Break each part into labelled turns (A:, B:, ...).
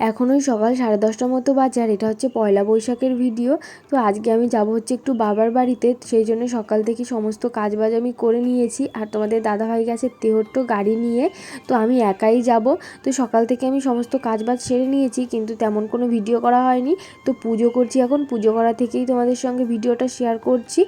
A: এখন ওই সকাল সাড়ে দশটার মতো বাজে আর এটা হচ্ছে পয়লা বৈশাখের ভিডিও। তো আজকে আমি যাব হচ্ছে একটু বাবার বাড়িতে সেই জন্য সকাল থেকে সমস্ত কাজ বাজ আমি করে নিয়েছি। আর তোমাদের দাদাভাই গেছে তেহট্ট গাড়ি নিয়ে, তো আমি একাই যাব। তো সকাল থেকে আমি সমস্ত কাজ বাজ সেরে নিয়েছি, কিন্তু তেমন কোনো ভিডিও করা হয়নি। তো পুজো করছি এখন, পুজো করা থেকেই তোমাদের সঙ্গে ভিডিওটা শেয়ার করছি।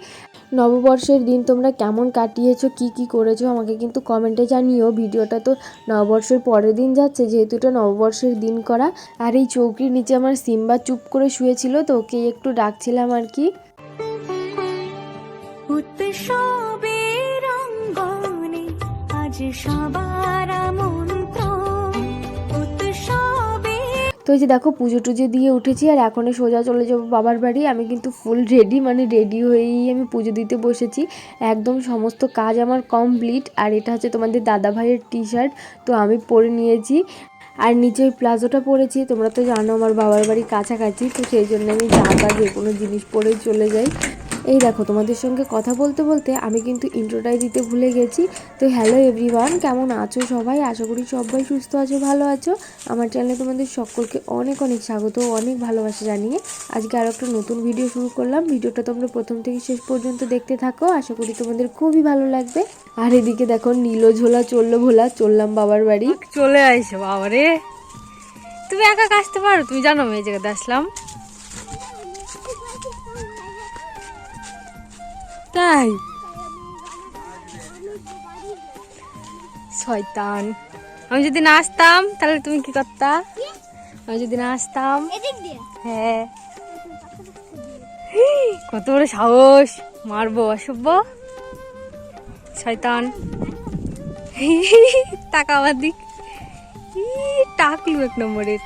A: নববর্ষের দিন তোমরা কেমন কাটিয়েছো, কি কি করেছ, আমাকে কিন্তু কমেন্টে জানিও। ভিডিওটা তো নববর্ষের পরের দিন যাচ্ছে, যেহেতু এটা নববর্ষের দিন করা। আর এই চৌকির নিচে আমার সিম্বা চুপ করে শুয়েছিল, তো ওকে একটু ডাকছিলাম আর কি।
B: সবার আমন্ত্রণ
A: তো এই যে দেখো পুজো টুজো দিয়ে উঠেছি আর এখন সোজা চলে যাব বাবার বাড়ি। আমি কিন্তু ফুল রেডি মানে রেডি হয়েই আমি পুজো দিতে বসেছি। একদম সমস্ত কাজ আমার কমপ্লিট আর এটা হচ্ছে তোমাদের দাদা ভাইয়ের টি শার্ট তো আমি পরে নিয়েছি। আর নিচে ওই প্লাজোটা পরেছি, তোমরা তো জানো আমার বাবার বাড়ি কাছাকাছি, তো সেই জন্য আমি জামা যে কোনো জিনিস পরেই চলে যাই। এই দেখো, তোমাদের সঙ্গে কথা বলতে বলতে আমি কিন্তু ইন্ট্রোটাই দিতে ভুলে গেছি। তো হ্যালো এভরিওয়ান কেমন আছো সবাই? আশা করি সবাই সুস্থ আছো, ভালো আছো। আমার চ্যানেলে তোমাদের সকলকে অনেক অনেক স্বাগত অনেক ভালোবাসা জানিয়ে আজকে আরও একটা নতুন ভিডিও শুরু করলাম। ভিডিওটা তোমরা প্রথম থেকে শেষ পর্যন্ত দেখতে থাকো, আশা করি তোমাদের খুবই ভালো লাগবে। আর এদিকে দেখো, নীলো ঝোলা চলল ভোলা চললাম বাবার বাড়ি।
C: চলে আইসো বাবারে। তুমি একা কাশতে পারো? তুমি জানো আমি এই জায়গাতে আসলাম। তাই? শয়তান। আমি যদি না আসতাম তাহলে তুমি কি করতা? আমি যদি না আসতাম হ্যাঁ। কত বড় সাহস। মারবো অসভ্য শয়তান। টাকা আমার দিক। ই, টাকলু এক নম্বরের।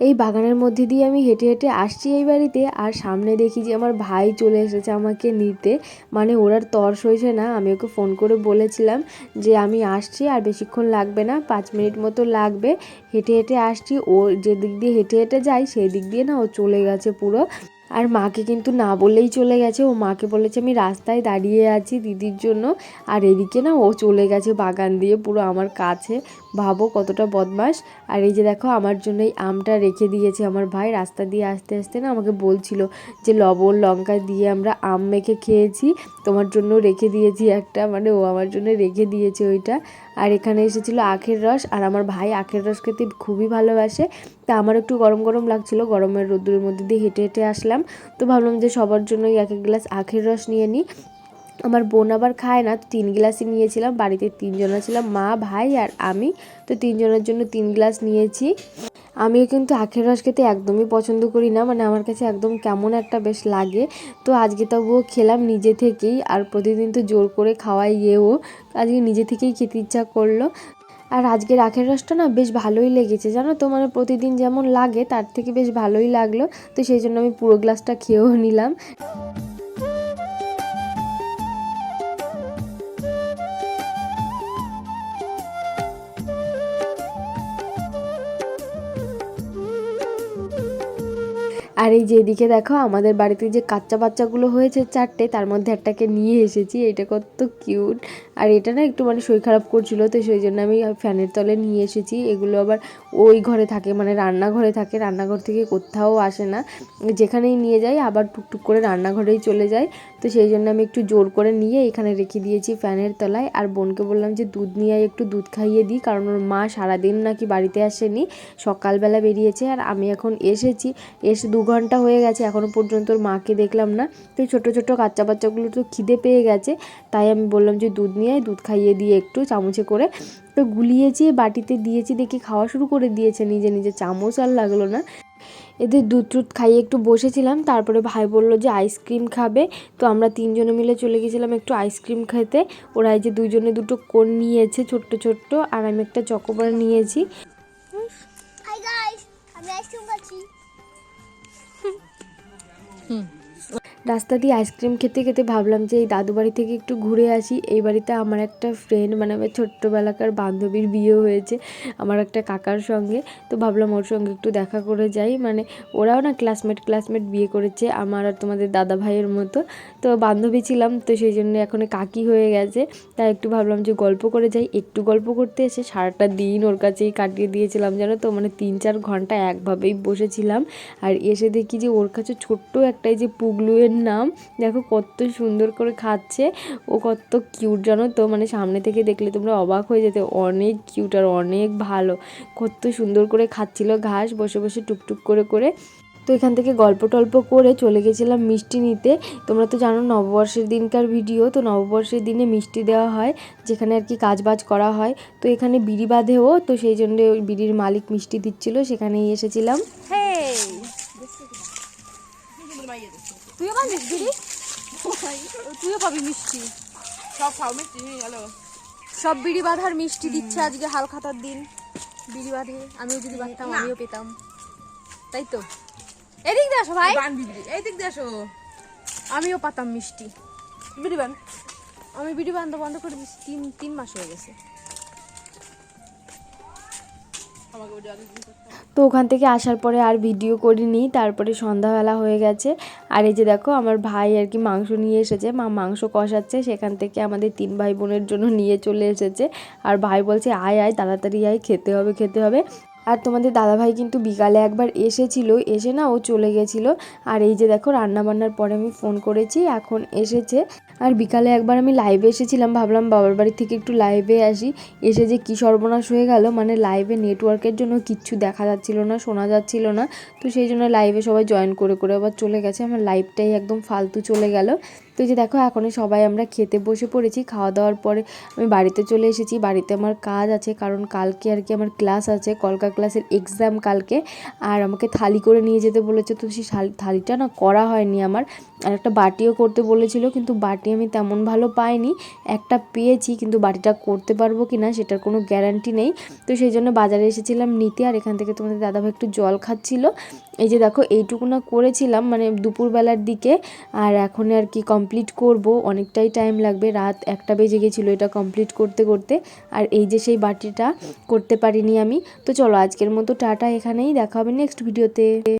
A: এই বাগানের মধ্যে দিয়ে আমি হেঁটে হেঁটে আসছি এই বাড়িতে। আর সামনে দেখি যে আমার ভাই চলে এসেছে আমাকে নিতে। মানে ওর আর তর্স হয়েছে না, আমি ওকে ফোন করে বলেছিলাম যে আমি আসছি আর বেশিক্ষণ লাগবে না, পাঁচ মিনিট মতো লাগবে। হেঁটে হেঁটে আসছি, ও যে দিক দিয়ে হেঁটে হেঁটে যায়, সেই দিক দিয়ে না ও চলে গেছে পুরো। আর মাকে কিন্তু না বলেই চলে গেছে, ও মাকে বলেছে আমি রাস্তায় দাঁড়িয়ে আছি দিদির জন্য। আর এদিকে না ও চলে গেছে বাগান দিয়ে পুরো আমার কাছে। ভাবো কতটা বদমাস আর এই যে দেখো, আমার জন্য এই আমটা রেখে দিয়েছে আমার ভাই। রাস্তা দিয়ে আসতে আসতে না আমাকে বলছিল যে, লবণ লঙ্কা দিয়ে আমরা আম মেখে খেয়েছি। তোমার জন্য রেখে দিয়েছি একটা মানে ও আমার জন্য রেখে দিয়েছে ওইটা। আর এখানে এসেছিল আখের রস। আর আমার ভাই আখের রস খেতে খুবই ভালোবাসে। তা আমার একটু গরম গরম লাগছিল। গরমের রোদ্দুরের মধ্যে দিয়ে হেঁটে হেঁটে আসলাম। তো ভাবলাম যে, সবার জন্যই এক এক গ্লাস আখের রস নিয়ে নিই। আমার বোন আবার খায় না, তো তিন গ্লাসই নিয়েছিলাম, বাড়িতে তিনজনা ছিলাম, মা, ভাই আর আমি, তো তিনজনের জন্য তিন গ্লাস নিয়েছি। আমিও কিন্তু আখের রস খেতে একদমই পছন্দ করি না মানে আমার কাছে একদম কেমন একটা বেশ লাগে। তো আজকে তবুও খেলাম নিজে থেকেই, আর প্রতিদিন তো জোর করে খাওয়াই গিয়েও আজকে নিজে থেকেই খেতে ইচ্ছা করল। আর আজকের আখের রসটা না বেশ ভালোই লেগেছে, জানো তো মানে প্রতিদিন যেমন লাগে, তার থেকে বেশ ভালোই লাগল, তো সেই জন্য আমি পুরো গ্লাসটা খেয়েও নিলাম। আর এই যে এদিকে দেখো, আমাদের বাড়িতে যে কাচ্চা বাচ্চাগুলো হয়েছে চারটে, তার মধ্যে একটাকে নিয়ে এসেছি। এটা কত কিউট। আর এটা না একটু মানে শরীর খারাপ করছিল, তো সেই জন্য আমি ফ্যানের তলে নিয়ে এসেছি। এগুলো আবার ওই ঘরে থাকে মানে রান্নাঘরে থাকে। রান্নাঘর থেকে কোথাও আসে না। যেখানেই নিয়ে যাই, আবার টুকটুক করে রান্নাঘরেই চলে যায় তো সেই জন্য আমি একটু জোর করে নিয়ে এখানে রেখে দিয়েছি ফ্যানের তলায়। আর বোনকে বললাম যে, দুধ নিয়ে একটু দুধ খাইয়ে দিই। কারণ ওর মা সারাদিন নাকি বাড়িতে আসেনি, সকালবেলা বেরিয়েছে। আর আমি এখন এসেছি। এসে দু ঘণ্টা হয়ে গেছে এখনও পর্যন্ত ওর মাকে দেখলাম না। তো ছোটো ছোটো বাচ্চা বাচ্চাগুলো তো খিদে পেয়ে গেছে, তাই আমি বললাম যে দুধ নিয়ে দুধ খাইয়ে দিয়ে একটু চামচে করে। তো গুলিয়েছি বাটিতে দিয়েছি, দেখি খাওয়া শুরু করে দিয়েছে, নিজে নিজে চামচ আর লাগল না। এদের দুধ টুধ খাইয়ে একটু বসেছিলাম, তারপরে ভাই বলল যে আইসক্রিম খাবে। তো আমরা তিনজনে মিলে চলে গেছিলাম একটু আইসক্রিম খেতে। ওরা এই যে দুজনে দুটো কোন নিয়েছে, ছোট্ট ছোট্ট, আর আমি একটা চকোবার নিয়েছি।
D: 응.
A: রাস্তা দিয়ে আইসক্রিম খেতে খেতে ভাবলাম যে এই দাদু বাড়ি থেকে একটু ঘুরে আসি। এই বাড়িতে আমার একটা ফ্রেন্ড মানে আমার ছোট্টবেলাকার বান্ধবীর বিয়ে হয়েছে, আমার একটা কাকার সঙ্গে। তো ভাবলাম ওর সঙ্গে একটু দেখা করে যাই। মানে ওরাও না ক্লাসমেট ক্লাসমেট বিয়ে করেছে, আমার আর তোমাদের দাদা ভাইয়ের মতো। তো বান্ধবী ছিলাম, তো সেই জন্য এখন কাকি হয়ে গেছে। তাই একটু ভাবলাম যে গল্প করে যাই, একটু গল্প করতে এসে সারাটা দিন ওর কাছেই কাটিয়ে দিয়েছিলাম, জানো তো? মানে তিন চার ঘণ্টা একভাবেই বসেছিলাম। আর এসে দেখি যে ওর কাছে ছোট্ট একটাই যে পুগলুয়ের নাম। দেখো কত সুন্দর করে খাচ্ছে। ও কত কিউট জানো তো? মানে সামনে থেকে দেখলে তোমরা অবাক হয়ে যেতে। অনেক কিউট আর অনেক ভালো। কত সুন্দর করে খাচ্ছিল ঘাস। বসে বসে টুকটুক করে করে। তো এখান থেকে গল্প টল্প করে চলে গেছিলাম মিষ্টি নিতে। তোমরা তো জানো নববর্ষের দিনকার ভিডিও তো নববর্ষের দিনে মিষ্টি দেওয়া হয়, যেখানে আর কি কাজ বাজ করা হয়। তো এখানে বিড়ি বাঁধেও, তো সেই জন্য বিড়ির মালিক মিষ্টি দিচ্ছিল। সেখানেই এসেছিলাম।
C: হেই বিড়ি তুইও পাবি মিষ্টি।
E: সব খাও মিষ্টি
C: সব বিড়ি বাঁধার মিষ্টি দিচ্ছে আজকে হাল খাতার দিন। বিড়ি বাঁধে আমিও যদি বাঁধতাম আমিও পেতাম। তাই তো? এদিক দিয়ে আসো ভাই।
E: বিবি দিয়ে আসো।
C: আমিও পাতাম মিষ্টি।
E: বিড়ি বান।
C: আমি বিড়ি বান্ধব বন্ধ করে দিচ্ছি তিন তিন মাস হয়ে গেছে।
A: তো ওখান থেকে আসার পরে আর ভিডিও করিনি, তারপরে সন্ধ্যাবেলা হয়ে গেছে। আর এই যে দেখো, আমার ভাই আর কি মাংস নিয়ে এসেছে। মা মাংস কষাচ্ছে, সেখান থেকে আমাদের তিন ভাই বোনের জন্য নিয়ে চলে এসেছে। আর ভাই বলছে, আয় আয়, তাড়াতাড়ি আয়, খেতে হবে খেতে হবে। আর তোমাদের দাদাভাই কিন্তু বিকালে একবার এসেছিল, এসে না ও চলে গেছিল। আর এই যে দেখো রান্না বান্নার পরে আমি ফোন করেছি, এখন এসেছে। আর বিকালে একবার আমি লাইভে এসেছিলাম, ভাবলাম বাবার বাড়ি থেকে একটু লাইভে আসি। এসে যে কী সর্বনাশ হয়ে গেল মানে লাইভে নেটওয়ার্কের জন্য কিচ্ছু দেখা যাচ্ছিল না, শোনা যাচ্ছিল না। তো সেই জন্য লাইভে সবাই জয়েন করে করে আবার চলে গেছে। আমার লাইভটাই একদম ফালতু চলে গেল। তো যে দেখো, এখনই সবাই আমরা খেতে বসে পড়েছি। খাওয়া দাওয়ার পরে আমি বাড়িতে চলে এসেছি। বাড়িতে আমার কাজ আছে, কারণ কালকে আর কি আমার ক্লাস আছে কলকা ক্লাসের এক্সাম কালকে, আর আমাকে থালি করে নিয়ে যেতে বলেছে। তো সেই থালিটা না করা হয়নি আমার। আর একটা বাটিও করতে বলেছিল, কিন্তু বাটি আমি তেমন ভালো পাইনি। একটা পেয়েছি, কিন্তু বাটিটা করতে পারব কি না সেটার কোনো গ্যারান্টি নেই। তো সেই জন্য বাজারে এসেছিলাম নিতে, আর এখান থেকে তোমাদের দাদাভাই একটু জল খাচ্ছিল। এই যে দেখো, এইটুকু না করেছিলাম মানে দুপুরবেলার দিকে। আর এখন আর কি কমপ্লিট করব, অনেকটাই টাইম লাগবে। রাত একটা বেজে গেছিল এটা কমপ্লিট করতে করতে। আর এই যে সেই বাটিটা করতে পারিনি আমি। তো চলো আজকের মতো টাটা এখানেই দেখা হবে নেক্সট ভিডিওতে